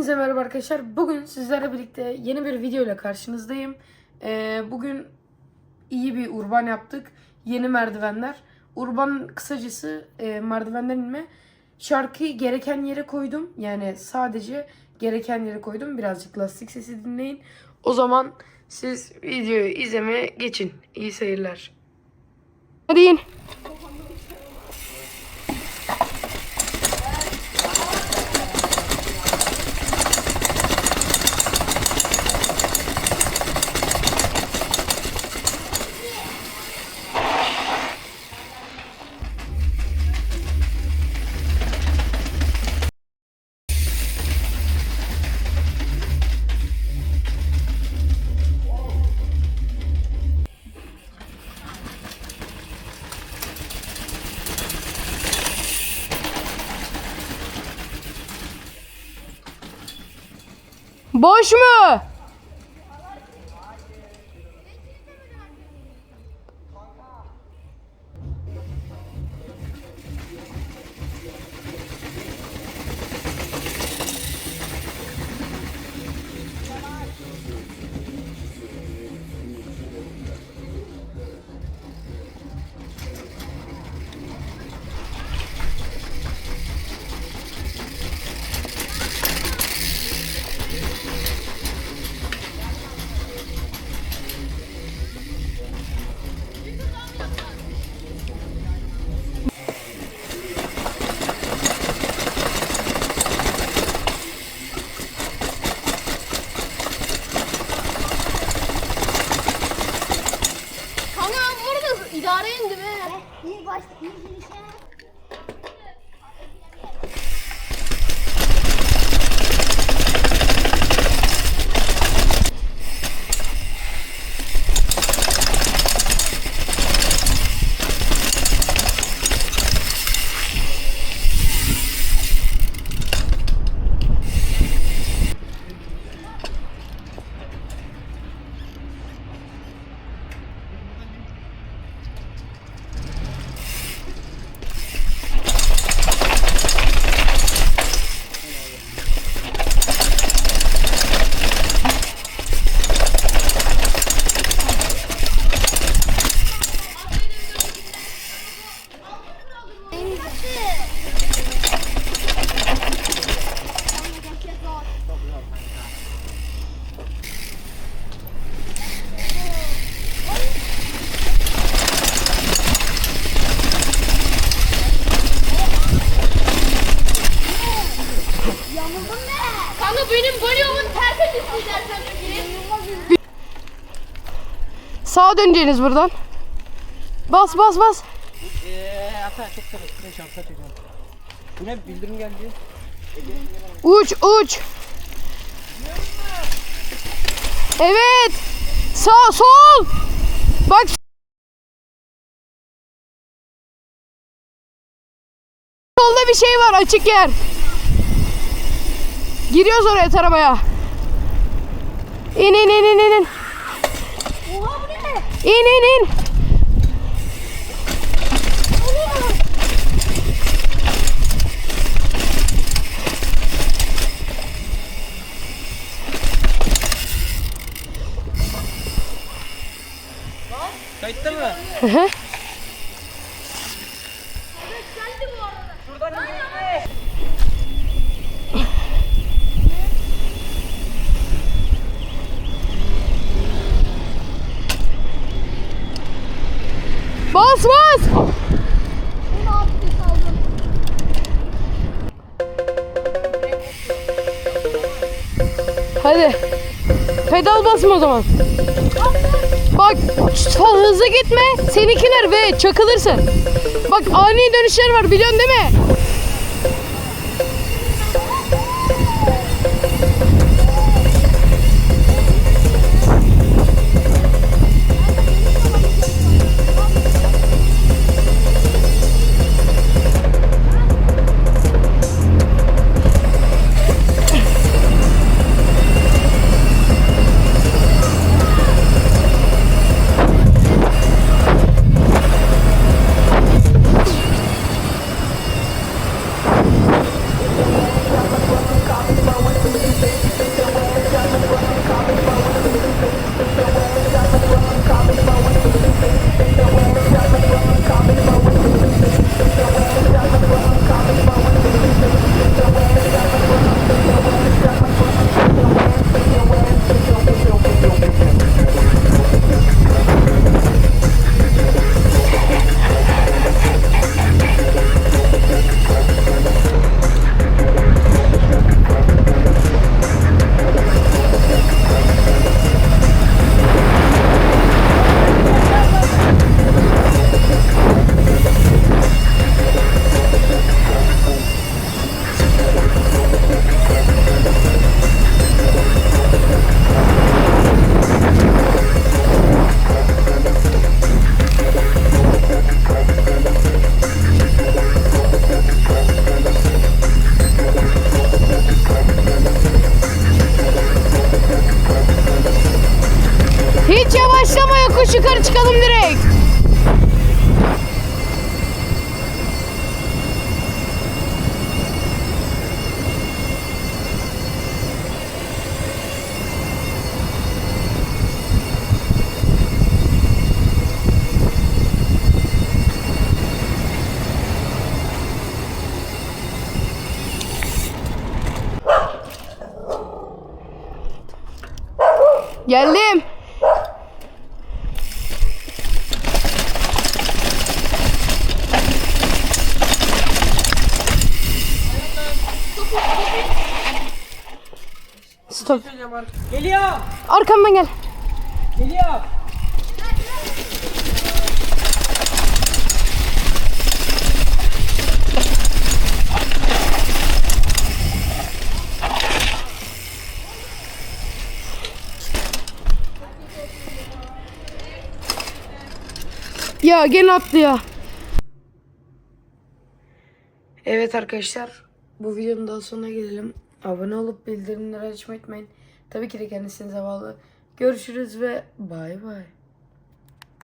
Hepinize merhaba arkadaşlar. Bugün sizlerle birlikte yeni bir video ile karşınızdayım. Ee, bugün iyi bir urban yaptık. Yeni merdivenler. Urban kısacası e, merdivenden inme. Şarkıyı gereken yere koydum. Yani sadece gereken yere koydum. Birazcık lastik sesi dinleyin. O zaman siz videoyu izlemeye geçin. İyi seyirler. Hadi in. Boş mu? İdareyim değil mi? Bir baş, bir girişe. Kanka benim bölümün açısı istersen peki. Sağa döneceğiniz buradan. Bas bas bas. Çok. Bu ne bildirim geldi. Uç uç. Evet. Sağ sol. Bak. Solda bir şey var açık yer. Giriyoruz oraya taramaya. İn in in in in. in. Oha bu ne? İn in in. Kayıtta mı? Bas bas. Bunu aldım. Hadi. Pedal basma o zaman. Bak hızlı gitme. Seninkiler ve çakılırsın. Bak ani dönüşler var biliyorsun değil mi? Yokuş yukarı çıkalım direkt. Geldim. Stop. Geliyor. Arkamdan gel. Geliyor. Ya gene attı ya. Evet arkadaşlar bu videonun daha sonuna gelelim. Abone olup bildirimleri açmayı unutmayın. Tabii ki de kendisinize bağlı. Görüşürüz ve bay bay.